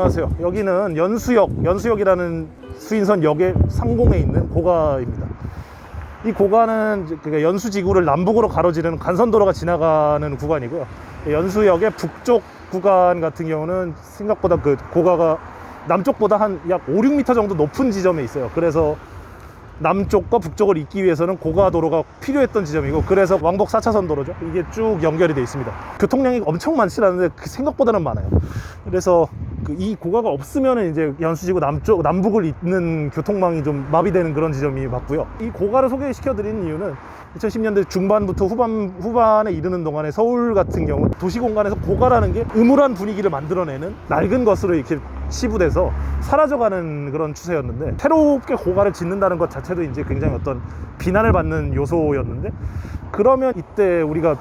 안녕하세요. 여기는 연수역, 연수역이라는 수인선 역의 상공에 있는 고가입니다. 이 고가는 연수지구를 남북으로 가로지르는 간선도로가 지나가는 구간이고요. 연수역의 북쪽 구간 같은 경우는 생각보다 그 고가가 남쪽보다 한 약 5, 6m 정도 높은 지점에 있어요. 그래서 남쪽과 북쪽을 잇기 위해서는 고가도로가 필요했던 지점이고 그래서 왕복 4차선 도로죠. 이게 쭉 연결이 돼 있습니다. 교통량이 엄청 많지 않은데 그 생각보다는 많아요. 그래서 그 이 고가가 없으면 이제 연수지구 남쪽 남북을 잇는 교통망이 좀 마비되는 그런 지점이 맞고요. 이 고가를 소개시켜 드리는 이유는 2010년대 중반부터 후반 후반에 이르는 동안에 서울 같은 경우 도시 공간에서 고가라는 게 음울한 분위기를 만들어내는 낡은 것으로 이렇게 치부돼서 사라져가는 그런 추세였는데 새롭게 고가를 짓는다는 것 자체도 이제 굉장히 어떤 비난을 받는 요소였는데 그러면 이때 우리가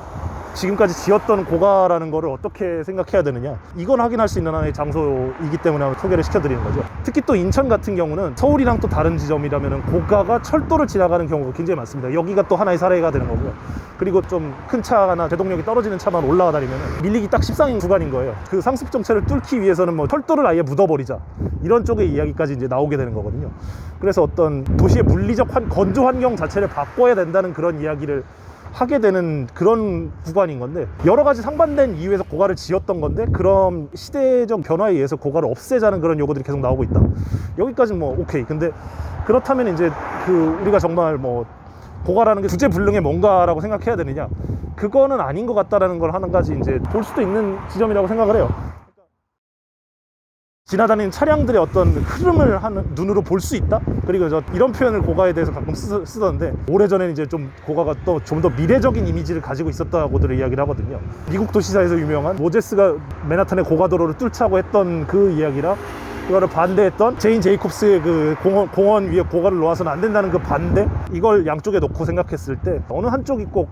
지금까지 지었던 고가라는 거를 어떻게 생각해야 되느냐. 이건 확인할 수 있는 하나의 장소이기 때문에 소개를 시켜드리는 거죠. 특히 또 인천 같은 경우는 서울이랑 또 다른 지점이라면 고가가 철도를 지나가는 경우가 굉장히 많습니다. 여기가 또 하나의 사례가 되는 거고요. 그리고 좀 큰 차나 제동력이 떨어지는 차만 올라가 다니면 밀리기 딱 십상인 구간인 거예요. 그 상습 정체를 뚫기 위해서는 뭐 철도를 아예 묻어버리자. 이런 쪽의 이야기까지 이제 나오게 되는 거거든요. 그래서 어떤 도시의 물리적 환, 건조 환경 자체를 바꿔야 된다는 그런 이야기를 하게 되는 그런 구간인 건데 여러 가지 상반된 이유에서 고가를 지었던 건데 그럼 시대적 변화에 의해서 고가를 없애자는 그런 요구들이 계속 나오고 있다. 여기까지는 뭐 오케이. 근데 그렇다면 이제 그 우리가 정말 뭐 고가라는 게 주제불능의 뭔가라고 생각해야 되느냐? 그거는 아닌 것 같다라는 걸한 가지 이제 볼 수도 있는 지점이라고 생각을 해요 지나다니는 차량들의 어떤 흐름을 하는 눈으로 볼 수 있다. 그리고 저 이런 표현을 고가에 대해서 가끔 쓰, 쓰던데 오래전에는 이제 좀 고가가 또 좀 더 미래적인 이미지를 가지고 있었다고들 이야기를 하거든요. 미국 도시사에서 유명한 모제스가 맨하탄의 고가도로를 뚫자고 했던 그 이야기랑 이거를 반대했던 제인 제이콥스의 그 공원, 공원 위에 고가를 놓아서는 안 된다는 그 반대 이걸 양쪽에 놓고 생각했을 때 어느 한쪽이 꼭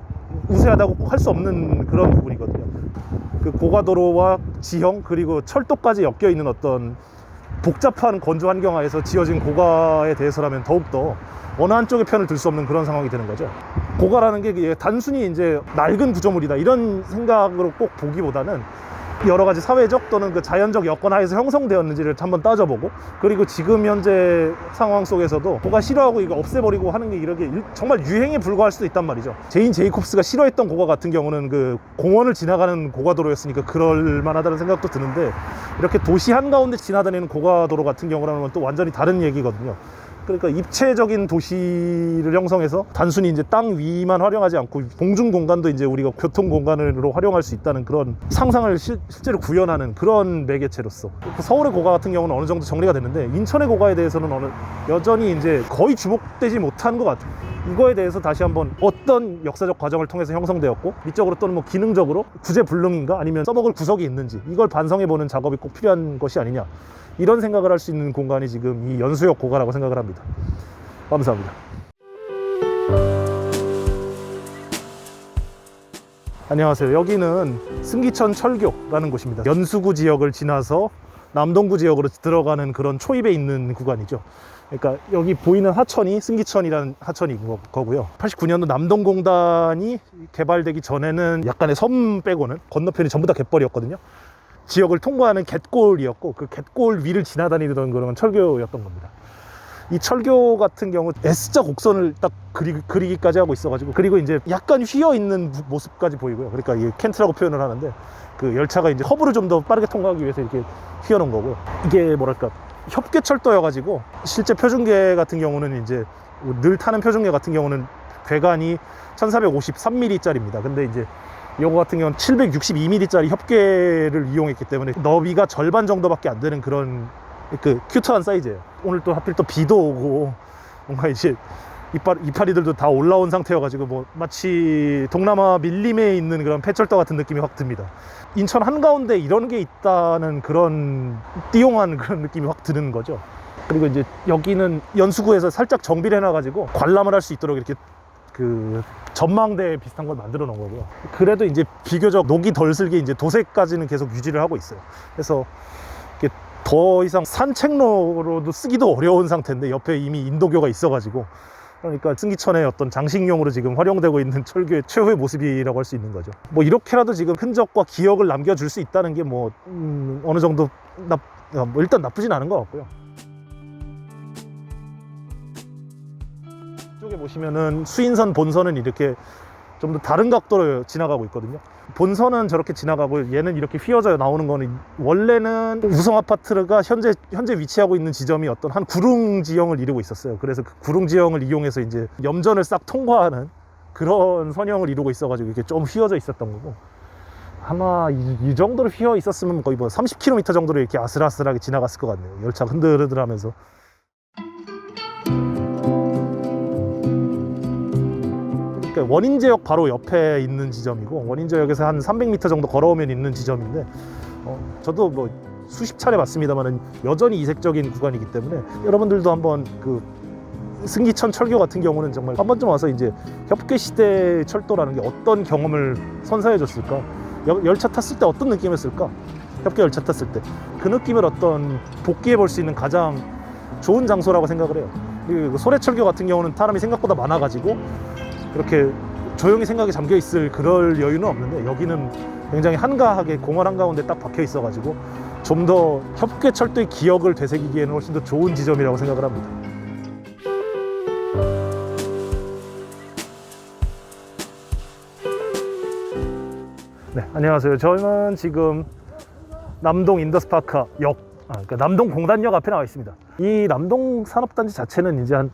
우세하다고 꼭 할 수 없는 그런 부분이거든요. 그 고가도로와 지형 그리고 철도까지 엮여 있는 어떤 복잡한 건조 환경 하에서 지어진 고가에 대해서라면 더욱더 어느 한쪽의 편을 들 수 없는 그런 상황이 되는 거죠. 고가라는 게 단순히 이제 낡은 구조물이다 이런 생각으로 꼭 보기보다는 여러 가지 사회적 또는 그 자연적 여건 하에서 형성되었는지를 한번 따져보고 그리고 지금 현재 상황 속에서도 고가 싫어하고 이거 없애버리고 하는 게 이렇게 일- 정말 유행에 불과할 수도 있단 말이죠. 제인 제이콥스가 싫어했던 고가 같은 경우는 그 공원을 지나가는 고가도로였으니까 그럴 만하다는 생각도 드는데 이렇게 도시 한가운데 지나다니는 고가도로 같은 경우라는 또 완전히 다른 얘기거든요. 그러니까 입체적인 도시를 형성해서 단순히 이제 땅 위만 활용하지 않고 공중 공간도 이제 우리가 교통 공간으로 활용할 수 있다는 그런 상상을 실, 실제로 구현하는 그런 매개체로서 그 서울의 고가 같은 경우는 어느 정도 정리가 됐는데 인천의 고가에 대해서는 어느 여전히 이제 거의 주목되지 못한 것 같아요. 이거에 대해서 다시 한번 어떤 역사적 과정을 통해서 형성되었고 미적으로 또는 뭐 기능적으로 구제불능인가 아니면 써먹을 구석이 있는지 이걸 반성해보는 작업이 꼭 필요한 것이 아니냐 이런 생각을 할 수 있는 공간이 지금 이 연수역 고가라고 생각을 합니다. 감사합니다. 안녕하세요. 여기는 승기천 철교라는 곳입니다. 연수구 지역을 지나서 남동구 지역으로 들어가는 그런 초입에 있는 구간이죠. 그러니까 여기 보이는 하천이 승기천이라는 하천이 거- 거고요. 89년도 남동공단이 개발되기 전에는 약간의 섬 빼고는 건너편이 전부 다 갯벌이었거든요. 지역을 통과하는 갯골이었고 그 갯골 위를 지나다니던 그런 철교였던 겁니다. 이 철교 같은 경우 S자 곡선을 딱 그리, 그리기까지 하고 있어가지고 그리고 이제 약간 휘어 있는 부- 모습까지 보이고요. 그러니까 이게 켄트라고 표현을 하는데 그 열차가 이제 커브를 좀 더 빠르게 통과하기 위해서 이렇게 휘어 놓은 거고요. 이게 뭐랄까 협계 철도여가지고 실제 표준계 같은 경우는 이제 늘 타는 표준계 같은 경우는 괴간이 1453mm짜리입니다. 근데 이제 요거 같은 경우는 762mm짜리 협계를 이용했기 때문에 너비가 절반 정도밖에 안 되는 그런 그 큐트한 사이즈예요. 오늘 또 하필 또 비도 오고 뭔가 이제 이빨, 이파리들도 다 올라온 상태여가지고 뭐 마치 동남아 밀림에 있는 그런 폐철도 같은 느낌이 확 듭니다. 인천 한가운데 이런 게 있다는 그런 띠용한 그런 느낌이 확 드는 거죠. 그리고 이제 여기는 연수구에서 살짝 정비를 해놔가지고 관람을 할 수 있도록 이렇게 그 전망대 비슷한 걸 만들어 놓은 거고요. 그래도 이제 비교적 녹이 덜 슬게 이제 도색까지는 계속 유지를 하고 있어요. 그래서 더 이상 산책로로도 쓰기도 어려운 상태인데 옆에 이미 인도교가 있어가지고 그러니까 승기천의 어떤 장식용으로 지금 활용되고 있는 철교의 최후의 모습이라고 할 수 있는 거죠. 뭐 이렇게라도 지금 흔적과 기억을 남겨줄 수 있다는 게뭐 음, 어느 정도 나 어, 뭐 일단 나쁘진 않은 것 같고요. 보시면은 수인선 본선은 이렇게 좀 더 다른 각도로 지나가고 있거든요. 본선은 저렇게 지나가고 얘는 이렇게 휘어져 나오는 거는 원래는 우성 아파트가 현재 현재 위치하고 있는 지점이 어떤 한 구릉 지형을 이루고 있었어요. 그래서 그 구릉 지형을 이용해서 이제 염전을 싹 통과하는 그런 선형을 이루고 있어가지고 이렇게 좀 휘어져 있었던 거고 아마 이, 이 정도로 휘어 있었으면 거의 뭐 30km 정도로 이렇게 아슬아슬하게 지나갔을 것 같네요. 열차 흔들흔들하면서. 그러니까 원인제역 바로 옆에 있는 지점이고 원인제역에서 한 300m 정도 걸어오면 있는 지점인데 어, 저도 뭐 수십 차례 봤습니다만은 여전히 이색적인 구간이기 때문에 여러분들도 한번 그 승기천 철교 같은 경우는 정말 한 번쯤 와서 이제 협계 시대 철도라는 게 어떤 경험을 선사해 줬을까? 여- 열차 탔을 때 어떤 느낌이었을까? 협계 열차 탔을 때. 그 느낌을 어떤 복기해 볼 수 있는 가장 좋은 장소라고 생각을 해요. 그 소래철교 같은 경우는 사람이 생각보다 많아가지고 그렇게 조용히 생각에 잠겨 있을 그럴 여유는 없는데 여기는 굉장히 한가하게 공원 한가운데 딱 박혀 있어 가지고 좀 더 협계 철도의 기억을 되새기기에는 훨씬 더 좋은 지점이라고 생각을 합니다. 네, 안녕하세요. 저는 지금 남동 인더스파크 역, 아, 그러니까 남동 공단역 앞에 나와 있습니다. 이 남동 산업단지 자체는 이제 한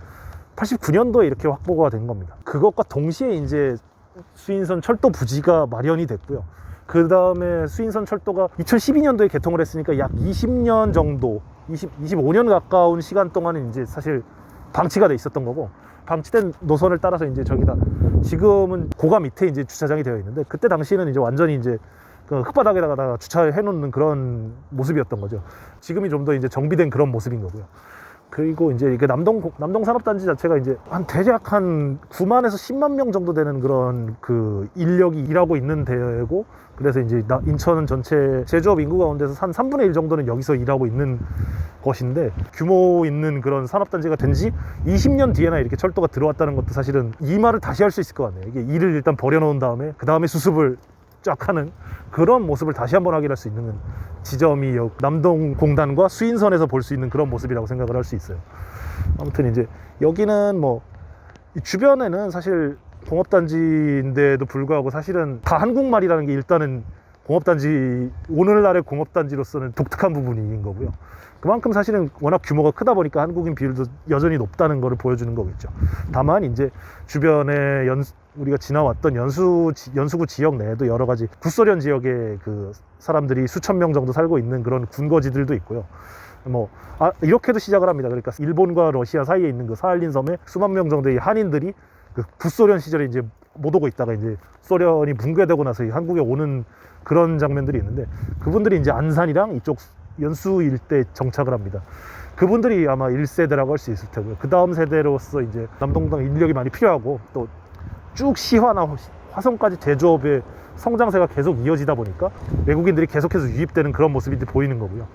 89년도에 이렇게 확보가 된 겁니다. 그것과 동시에 이제 수인선 철도 부지가 마련이 됐고요. 그 다음에 수인선 철도가 2012년도에 개통을 했으니까 약 20년 정도, 20, 25년 가까운 시간 동안은 이제 사실 방치가 돼 있었던 거고, 방치된 노선을 따라서 이제 저기다 지금은 고가 밑에 이제 주차장이 되어 있는데 그때 당시에는 이제 완전히 이제 그 흙바닥에다가 주차해 놓는 그런 모습이었던 거죠. 지금이 좀 더 이제 정비된 그런 모습인 거고요. 그리고 이제 이게 남동 남동 산업단지 자체가 이제 한 대략 한 9만에서 10만 명 정도 되는 그런 그 인력이 일하고 있는 데고 그래서 이제 나- 인천 전체 제조업 인구 가운데서 한 3분의 1 정도는 여기서 일하고 있는 것인데 규모 있는 그런 산업단지가 된 지 20년 뒤에나 이렇게 철도가 들어왔다는 것도 사실은 이 말을 다시 할 수 있을 것 같네요. 이게 일을 일단 버려놓은 다음에 그 다음에 수습을 쫙 하는 그런 모습을 다시 한번 확인할 수 있는 지점이 여- 남동 공단과 수인선에서 볼 수 있는 그런 모습이라고 생각을 할 수 있어요. 아무튼 이제 여기는 뭐이 주변에는 사실 공업단지인데도 불구하고 사실은 다 한국말이라는 게 일단은 공업단지 오늘날의 공업단지로서는 독특한 부분인 거고요. 그만큼 사실은 워낙 규모가 크다 보니까 한국인 비율도 여전히 높다는 것을 보여주는 거겠죠. 다만 이제 주변에 연 우리가 지나왔던 연수 지- 연수구 지역 내에도 여러 가지 구소련 지역의 그 사람들이 수천 명 정도 살고 있는 그런 군거지들도 있고요. 뭐 아, 이렇게도 시작을 합니다. 그러니까 일본과 러시아 사이에 있는 그 사할린 섬에 수만 명 정도의 한인들이 그 구소련 시절에 이제 못 오고 있다가 이제 소련이 붕괴되고 나서 이 한국에 오는 그런 장면들이 있는데 그분들이 이제 안산이랑 이쪽 연수 일대 정착을 합니다. 그분들이 아마 1세대라고 할 수 있을 테고요. 그 다음 세대로서 이제 남동당 인력이 많이 필요하고 또 쭉 시화나 화성까지 제조업의 성장세가 계속 이어지다 보니까 외국인들이 계속해서 유입되는 그런 모습이 보이는 거고요.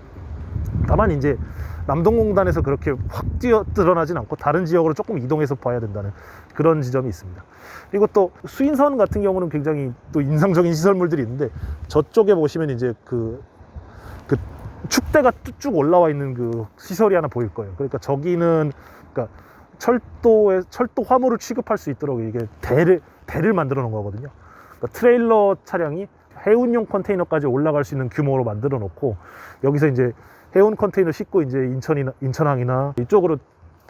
다만 이제 남동공단에서 그렇게 확 뛰어 드러나진 않고 다른 지역으로 조금 이동해서 봐야 된다는 그런 지점이 있습니다. 그리고 또 수인선 같은 경우는 굉장히 또 인상적인 시설물들이 있는데 저쪽에 보시면 이제 그, 그 축대가 쭉 올라와 있는 그 시설이 하나 보일 거예요. 그러니까 저기는 그러니까 철도에 철도 화물을 취급할 수 있도록 이게 대를 배를 만들어 놓은 거거든요. 그러니까 트레일러 차량이 해운용 컨테이너까지 올라갈 수 있는 규모로 만들어 놓고 여기서 이제 해운 컨테이너 싣고 이제 인천이나 인천항이나 이쪽으로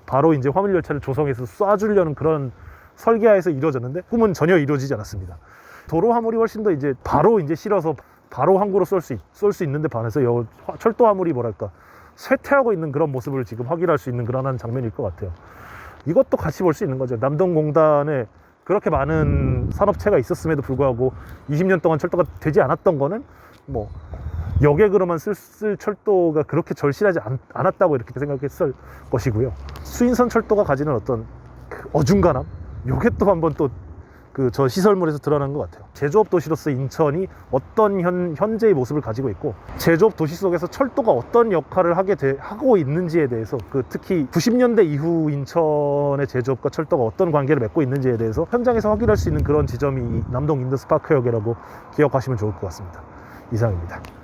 바로 이제 화물 열차를 조성해서 쏴주려는 그런 설계하에서 이루어졌는데 꿈은 전혀 이루어지지 않았습니다. 도로 화물이 훨씬 더 이제 바로 이제 실어서 바로 항구로 쏠수 쏠 수 있는데 반해서 여 철도 화물이 뭐랄까 쇠퇴하고 있는 그런 모습을 지금 확인할 수 있는 그런 한 장면일 것 같아요. 이것도 같이 볼 수 있는 거죠. 남동공단에 그렇게 많은 산업체가 있었음에도 불구하고 20년 동안 철도가 되지 않았던 거는 뭐 여객으로만 쓸, 쓸 철도가 그렇게 절실하지 않, 않았다고 이렇게 생각했을 것이고요. 수인선 철도가 가지는 어떤 그 어중간함, 요게 또 한번 또 그 저 시설물에서 드러난 것 같아요. 제조업 도시로서 인천이 어떤 현, 현재의 모습을 가지고 있고 제조업 도시 속에서 철도가 어떤 역할을 하게 돼, 하고 있는지에 대해서 그 특히 90년대 이후 인천의 제조업과 철도가 어떤 관계를 맺고 있는지에 대해서 현장에서 확인할 수 있는 그런 지점이 이 남동 인더스파크역이라고 기억하시면 좋을 것 같습니다. 이상입니다.